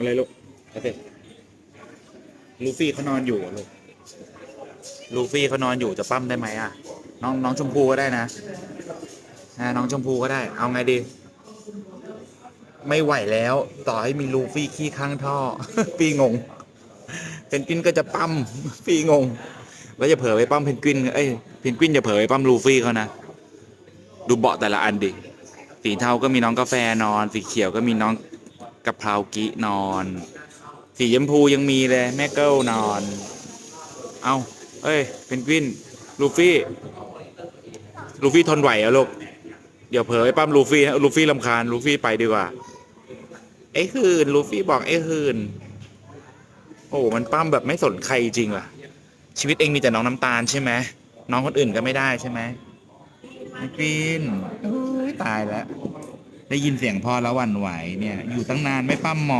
อะไรลูกโอเคลูฟี่เขานอนอยู่อะลูกลูฟี่เขานอนอยู่จะปั้มได้ไหมอะ น้องน้องชมพูก็ได้นะอ่าน้องชมพูก็ได้ เอาไงดี ไม่ไหวแล้ว ต่อให้มีลูฟี่ขี้ข้างท่อปีงง เพนกวินก็จะปั้มปีงง แล้วจะเผลอไปปั้มเพนกวินเอ้ยเพนกวินจะเผลอไปปั้มลูฟี่เขานะ ดูเบาะแต่ละอันดิ สีเทาก็มีน้องกาแฟนอน สีเขียวก็มีน้อง กะเพรากินอน สีชมพูยังมีเลยแม่เกิลนอน เอาเอ้ย เพนกวิน ลูฟี่ ลูฟี่ทนไหวเหรอะลูก เดี๋ยวเผลอไปปั้มลูฟี่นะลูฟี่ลำคาญ ลูฟี่ไปดีกว่า ไอ้คืน ลูฟี่บอกไอ้คืน โอ้ มันปั้มแบบไม่สนใครจริงว่ะ ชีวิตเองมีแต่น้องน้ำตาลใช่ไหม น้องคนอื่นก็ไม่ได้ใช่ไหมไอ้กรีนโอ้ยตายแล้ว ได้ยินเสียงพ่อแล้วหวันไหวเนี่ย อยู่ตั้งนานไม่ปั้มหมอ